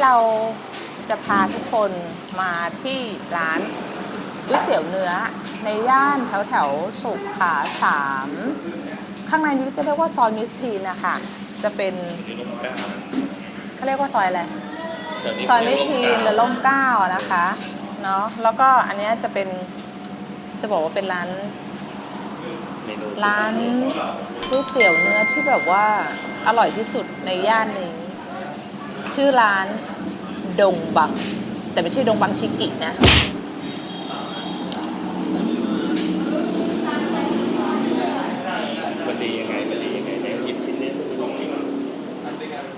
้เราจะพาทุกคนมาที่ร้านก๋วยเตี๋ยวเนื้อในย่านแถวแถวสุขาสามข้างในนี้จะเรียกว่าซอยมิสทีนนะคะจะเป็นเขาเรียกว่าซอยอะไรซอยมิตรทีนหรือล่มเก้านะคะเนาะแล้วก็อันนี้จะเป็นจะบอกว่าเป็นร้าน ร้านก๋วยเตี๋ยวเนื้อที่แบบว่าอร่อยที่สุดในย่านนี้ ชื่อร้านดงบัง แต่ไม่ใช่ดงบังชิกินะ มันดียังไงมันดียังไงไหนหยิบชิ้นนี้ลองชิม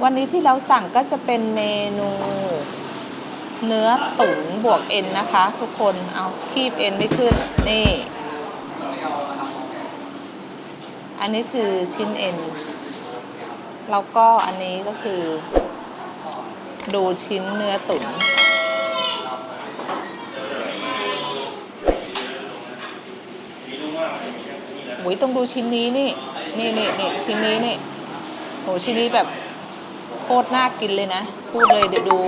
วันนี้ที่เราสั่งก็จะเป็นเมนู เนื้อตุ๋นบวกเอ็นนะคะ ทุกคนเอาคีบเอ็นไม่ขึ้นนี่ อันนี้คือชิ้นเอ็นแล้วก็อันนี้ก็คือ ดูชิ้นเนื้อตุ๋นหุยต้องดูชิ้นนี้นี่ นี่นี่นี่ชิ้นนี้นี่โหชิ้นนี้แบบโคตรน่ากินเลยนะ พูดเลยเดี๋ยวดู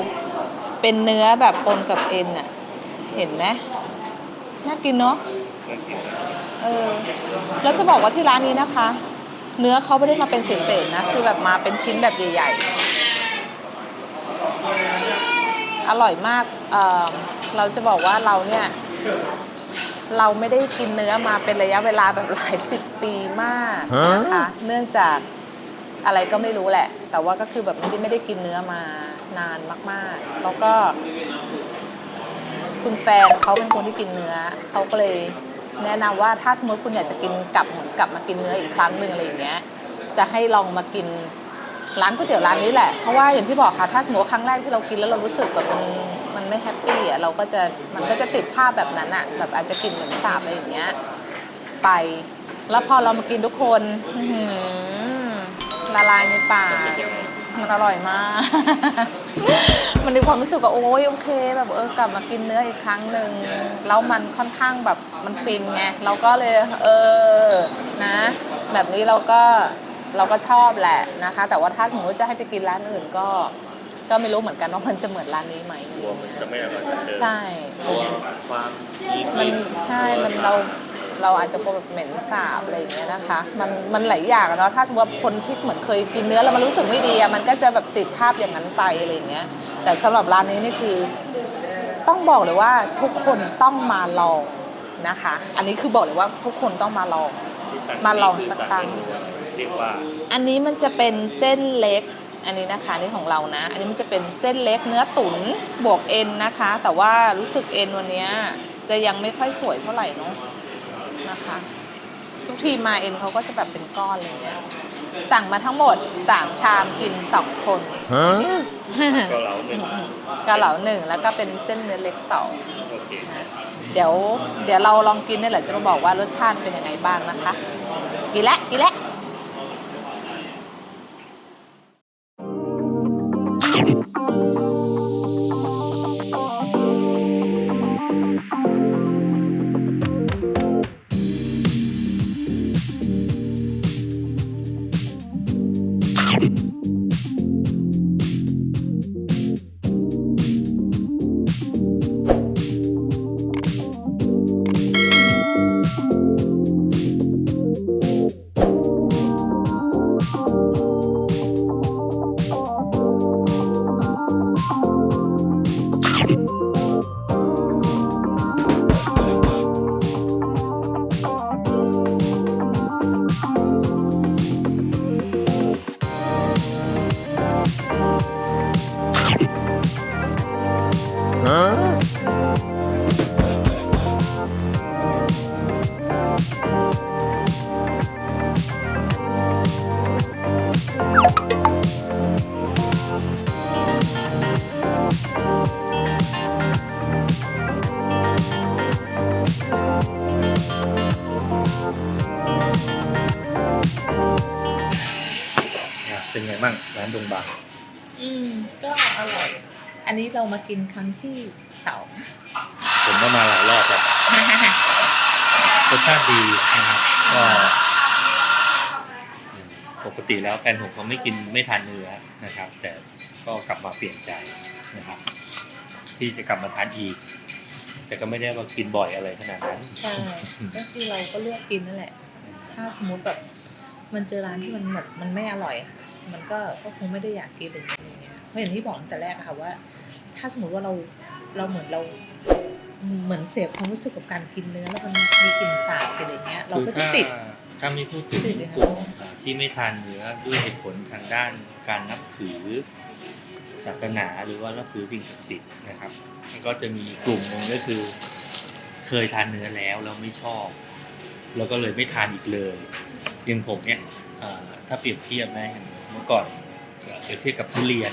เป็นเนื้อแบบปนกับเอ็นอะเห็นไหมน่ากินเนาะเออแล้วจะบอกว่าที่ร้านนี้นะคะ เนื้อเขาไม่ได้มาเป็นเศษๆนะ คือแบบมาเป็นชิ้นแบบใหญ่ ๆ อร่อยมากเออเราจะบอกว่าเราเนี่ย เราไม่ได้กินเนื้อมาเป็นระยะเวลาแบบหลายสิบปีมากนะคะเนื่องจากอะไรก็ไม่รู้แหละ แต่ว่าก็คือแบบไม่ได้ไม่ได้กินเนื้อมานานมาก ๆ แล้วก็ คุณแฟนเขาเป็นคนที่กินเนื้อเขาก็เลยแนะนำว่าถ้าสมมติคุณอยากจะกินกลับเหมือนกลับมากินเนื้ออีกครั้งหนึ่งอะไรอย่างเงี้ย จะให้ลองมากิน ร้านก๋วยเตี๋ยวร้านนี้แหละ เพราะว่าอย่างที่บอกค่ะ ถ้าสมมติว่าครั้งแรกที่เรากินแล้วเรารู้สึกแบบมันมันไม่แฮปปี้อะเราก็จะมันก็จะติดภาพแบบนั้นอะแบบอาจจะกินเหมือนสาบอะไรอย่างเงี้ยไป แล้วพอเรามากินทุกคนอื้อหือละลายในปากมันอร่อยมาก มันมีความรู้สึกว่าโอ้ยโอเค แบบเออกลับมากินเนื้ออีกครั้งหนึ่งแล้วมันค่อนข้างแบบมันฟินไงเราก็เลยเออนะ แบบนี้เราก็ เราก็ชอบแหละนะคะ แต่ว่าถ้าสมมติจะให้ไปกินร้านอื่นก็ ก็ไม่รู้เหมือนกันว่ามันจะเหมือนร้านนี้ไหมกลัวมันจะไม่อร่อยเหมือนเดิมใช่ กลัวความยีนมันลิ้นใช่มันเราเราอาจจะกลัวแบบเหม็นสาบอะไรอย่างเงี้ยนะคะ มันมันหลายอย่างอะเนาะถ้าสมมติว่าคนที่เหมือนเคยกินเนื้อแล้วมันรู้สึกไม่ดีอะมันก็จะแบบติดภาพอย่างนั้นไปอะไรอย่างเงี้ย แต่สำหรับร้านนี้นี่คือ ต้องบอกเลยว่าทุกคนต้องมาลองนะคะ อันนี้คือบอกเลยว่าทุกคนต้องมาลอง ที่สั่มาลองสักครั้งเรี ยกว่า อันนี้มันจะเป็นเส้นเล็ก อันนี้นะคะนี่ของเรานะ อันนี้มันจะเป็นเส้นเล็กเนื้อตุ๋นบวกเอ็นนะคะ แต่ว่ารู้สึกเอ็นวันเนี้ยจะยังไม่ค่อยสวยเท่าไหร่เนาะนะคะ ทุกทีมาเอ็นเขาก็จะแบบเป็นก้อนอะไรเงี้ยสั่งมาทั้งหมด 3 ชามกิน 2 คนเกาเหลาหนึ่งกะเหลาหนึ่งแล้วก็เป็นเส้นเนื้อเล็กสองโอเคเดี๋ยว เดี๋ยวเราลองกินนี่แหละจะมาบอกว่ารสชาติเป็นยังไงบ้างนะคะ กินและกินและอะ อืมก็อร่อย อันนี้เรามากินครั้งที่สองผมก็มาหลายรอบแล้วรสชาติดีนะครับก็ปกติแล้วแฟนผมเขาไม่กินไม่ทานเนื้อนะครับ แต่ก็กลับมาเปลี่ยนใจนะครับ ที่จะกลับมาทานอีก แต่ก็ไม่ได้ว่ากินบ่อยอะไรขนาดนั้นใช่ก็คือเราก็เลือกกินนั่นแหละ ถ้าสมมติแบบมันเจอร้านที่มันแบบมันไม่อร่อยอะ มันก็ก็คงไม่ได้อยากกินอะไรอย่างเงี้ยเพราะอย่างที่บอกตั้งแต่แรกอะค่ะว่า ถ้าสมมติว่าเราเราเหมือนเราเหมือนเสียความรู้สึกกับการกินเนื้อแล้วมันมีกลิ่นสาบกันอย่างเงี้ย เราก็จะติด คือถ้าถ้าไม่พูดถึงติดเลยค่ะ กลุ่มที่ไม่ทานเนื้อด้วยเหตุผลทางด้านการนับถือศาสนาหรือว่านับถือสิ่งศักดิ์สิทธิ์นะครับแล้วก็จะมีกลุ่มหนึ่งก็คือ เคยทานเนื้อแล้วแล้วไม่ชอบแล้วก็เลยไม่ทานอีกเลยอย่างผมเนี่ยเอ่อถ้าเปรียบเทียบนะอย่าง เมื่อก่อนเปรียบเทียบกับทุเรียน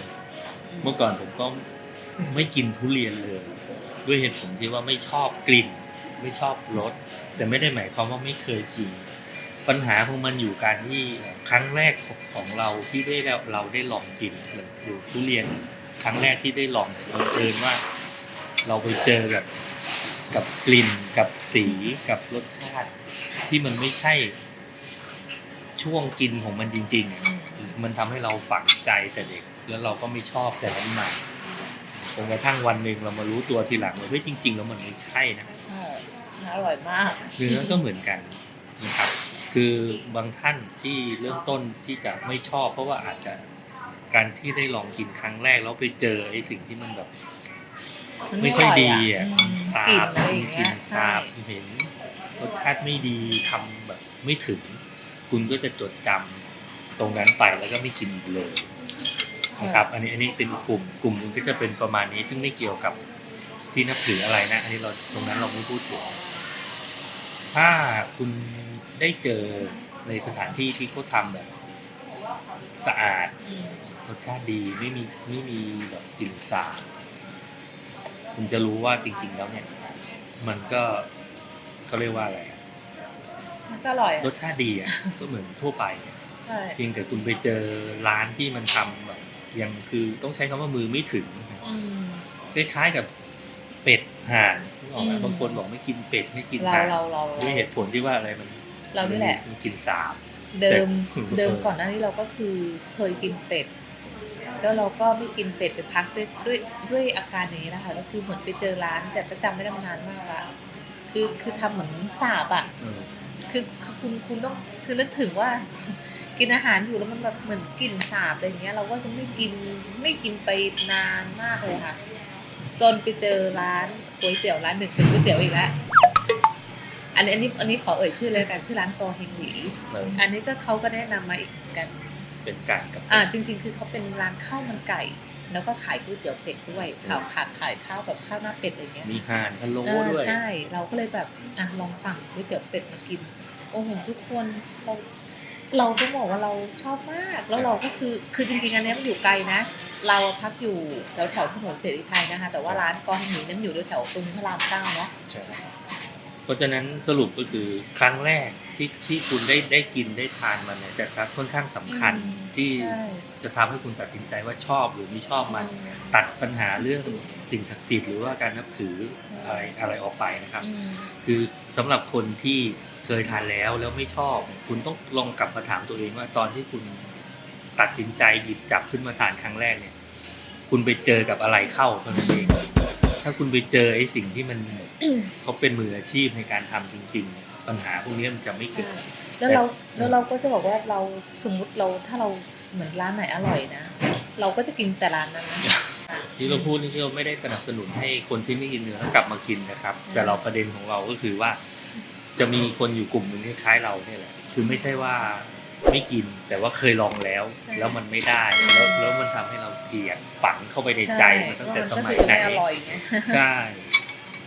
เมื่อก่อนผมก็ไม่กินทุเรียนเลย ด้วยเหตุผลที่ว่าไม่ชอบกลิ่น ไม่ชอบรสแต่ไม่ได้หมายความว่าไม่เคยกิน ปัญหาของมันอยู่การที่ครั้งแรกของเราที่ได้เราได้ลองกินหมือยู่ทุเรียน ครั้งแรกที่ได้ลองบังเอิญว่า เราไปเจอกับกับกลิ่นกับสีกับรสชาติ ที่มันไม่ใช่ ช่วงกินของมันจริงๆอะอืมมันทำให้เราฝังใจแต่เด็ก แล้วเราก็ไม่ชอบแต่นั้นมาจนกระทั่งวันหนึ่งเรามารู้ตัวทีหลังว่าเฮ้ยจริง ๆ แล้วมันไม่ใช่นะใช่อร่อยมากเนื้อก็เหมือนกันนะครับ คือบางท่านที่เริ่มต้นที่จะไม่ชอบ เพราะว่าอาจจะการที่ได้ลองกินครั้งแรกแล้วไปเจอไอ้สิ่งที่มันแบบมันไม่ค่อยดีร่อะมสากลิ่นบอะไรอมีย่างกเงี้ลิ่ยนใช่สาบเห็นรสชาติไม่ดีทำแบบไม่ถึง คุณก็จะจดจำตรงนั้นไปแล้วก็ไม่กินอีกเลยนะครับ อันนี้อันนี้เป็นอีกกลุ่มกลุ่มหนึงก็จะเป็นประมาณนี้ ซึ่งไม่เกี่ยวกับที่นับถืออะไรนะ อันนี้เราตรงนั้นเราไม่พูดถึงถ้าคุณได้เจอในสถานที่ที่เขาทำแบบสะอาดอืมรสชาติดีไม่มีไม่มีแบบกลิ่นสาบคุณจะรู้ว่าจริง ๆ แล้วเนี่ย มันก็เขาเรียกว่าอะไรอะ มันก็อร่อยรสชาติดีอะ ก็เหมือนทั่วไป ใช่เพียงแต่คุณไปเจอร้านที่มันทำแบบยังคือต้องใช้คำว่ามือไม่ถึงอืม คล้ายๆกับเป็ดห่านนึกออกไหมอืม บางคนบอกไม่กินเป็ดไม่กินเราห่านเราเราด้วยเหตุผลที่ว่าอะไรมันเรานี่แหละ มันกลิ่นสาบ เดิมแต่ เดิมก่อนหน้านี้เราก็คือเคยกินเป็ด แล้วเราก็ไม่กินเป็ดไปพักด้วยด้วยด้วยอาการอย่างนี้นะคะก็คือเหมือนไปเจอร้านแต่ก็จำไม่ได้มานานมากละคือคือทำเหมือนสาบอะเออ คือคือคุณคุณต้องคือนึกถึงว่า กินอาหารอยู่แล้วมันแบบเหมือนกลิ่นสาบอะไรอย่างเงี้ย เราก็จะไม่กินไม่กินไปนานมากเลยค่ะ จนไปเจอร้านก๋วยเตี๋ยวร้านหนึ่งเป็นก๋วยเตี๋ยวอีกแล้วอันนี้อันนี้อันนี้ขอเอ่ยชื่อเลยละกันชื่อร้านกอเฮงหลีเอออันนี้ก็เขาก็แนะนำมาอีกเหมือนกัน เป็นการกับอ่าจริง ๆ คือเขาเป็นร้านข้าวมันไก่ แล้วก็ขายก๋วยเตี๋ยวเป็ดด้วยข้าวขาขายข้าวแบบข้าวหน้าเป็ดอะไรเงี้ยมีห่านพะโล้เออด้วยใช่เราก็เลยแบบอะลองสั่งก๋วยเตี๋ยวเป็ดมากินโอ้โหทุกคนเราเราต้องบอกว่าเราชอบมาก แล้วเราก็คือคือจริงๆอันเนี้ยมันอยู่ไกลนะ เราพักอยู่แถวแถวถนนเสรีไทยนะคะ แต่ว่าร้านกอแห่งนี้นั้นอยู่แถวๆตรงพระรามเก้าเนาะใช่เพราะฉะนั้นสรุปก็คือครั้งแรก ที่ที่คุณได้ได้กินได้ทานมันเนี่ยจะซักค่อนข้างสำคัญอืมที่ใช่จะทำให้คุณตัดสินใจว่าชอบหรือไม่ชอบมันตัดปัญหาเรื่องสิ่งศักดิ์สิทธิ์หรือว่าการนับถืออะไรอะไรออกไปนะครับอืมคือสำหรับคนที่เคยทานแล้วแล้วไม่ชอบ คุณต้องลองกลับมาถามตัวเองว่าตอนที่คุณตัดสินใจหยิบจับขึ้นมาทานครั้งแรกเนี่ย คุณไปเจอกับอะไรเข้าเท่านั้นเองถ้าคุณไปเจอไอ้สิ่งที่มันเขาเป็นมืออาชีพในการทำจริงๆเนี่ย ปัญหาพวกนี้มันจะไม่เกิด แล้วเราแล้วเราก็จะบอกว่าเราสมมุติเราถ้าเราเหมือนร้านไหนอร่อยนะ เราก็จะกินแต่ร้านนั้นนะที่เราพูดนี่เราไม่ได้สนับสนุนให้คนที่ไม่กินเนื้อกลับมากินนะครับ แต่เราประเด็นของเราก็คือว่า จะมีคนอยู่กลุ่มหนึ่งคล้ายๆเราเนี่ยแหละคือไม่ใช่ว่าไม่กินแต่ว่าเคยลองแล้ว แล้วมันไม่ได้ แล้วแล้วมันทำให้เราเกลียดฝังเข้าไปในใจมาตั้งแต่สมัยไหนก็คือจะไม่อร่อยไงใช่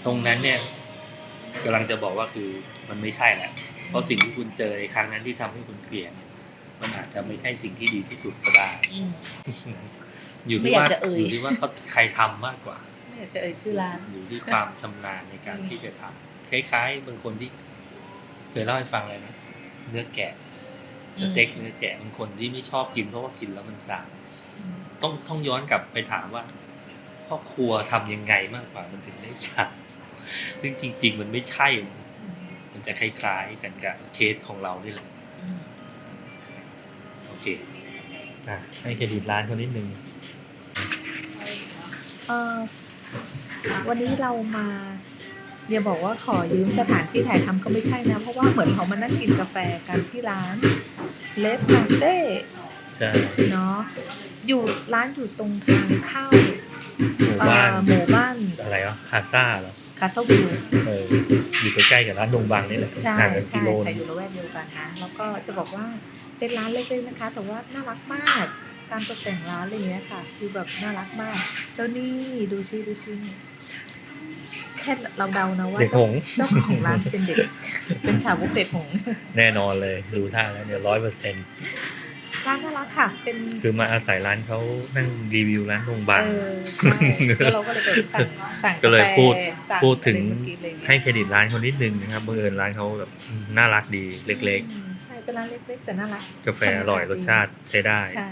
ตรงนั้นเนี่ย กำลังจะบอกว่าคือมันไม่ใช่แหละ เพราะสิ่งที่คุณเจอในครั้งนั้นที่ทำให้คุณเกลียดมันอาจจะไม่ใช่สิ่งที่ดีที่สุดก็ได้อืมอยู่ไม่ที่อยากว่าจะเอ่ยอยู่ที่ว่าเขาใครทำมากกว่าไม่อยากจะเอ่ยชื่อร้านอยู่ที่ความชำนาญในการที่จะทำคล้ายๆบางคนที่เคยเล่าให้ฟังเลยนะเนื้อแกะสเต็กเนื้อแกะบางคนที่ไม่ชอบกินเพราะว่ากินแล้วมันสาบต้องต้องย้อนกลับไปถามว่าพ่อครัวทำยังไงมากกว่ามันถึงได้สาบ ซึ่งจริง ๆ มันไม่ใช่นะมันจะคล้ายๆกันกับเคสของเรานี่แหละอืมโอเคเกตอะให้เครดิตร้านเขานิดนึงเออวันนี้เรามาอย่าบอกว่าขอยืมสถานที่ถ่ายทำก็ไม่ใช่นะ เพราะว่าเหมือนเขามานั่งกินกาแฟกันที่ร้านเลสคาเฟ่ใช่เนาะอยู่ร้านอยู่ตรงทางเข้าหมู่เอ่บ้านอหมู่บ้านอะไรวะคาซ่าเหรอ คาสวิลเอออยู่ใกล้ๆกับร้านดงบังนี่แหละใช่ห่างกันกิใช่โลใครนึงอยู่ละแวกเดียวกันนะแล้วก็จะบอกว่าเป็นร้านเล็กๆนะคะ แต่ว่าน่ารักมากการตกแต่งร้านอะไรอย่างเงี้ยค่ะ คือแบบน่ารักมากแล้วนี่ดูชิดูชินี่แค่เราเดานะว่าเด็กหงส์ เจ้าของร้านเป็นเด็ก เป็นสาวกเด็กหงส์แน่นอนเลย ดูท่าแล้วเนี่ยร้อยเปอร์เซ็นต์ ร้านน่ารักค่ะ เป็นคือมาอาศัยร้านเขานั่งรีวิวร้านดงบังเออใช่แล้วเราก็เลยไปสั่งสั่งก็เลยาแฟพูดสั่พูดถึงอะไรเมื่อกี้อะไรอย่างเงี้ยให้เครดิตร้านเขานิดนึงนะครับบังเอิญร้านเขาแบบน่ารักดีเล็กอืมใช่เป็นร้านเล็กๆแต่น่ารักๆกาแฟอร่อยรสชาติใช้ได้ใช่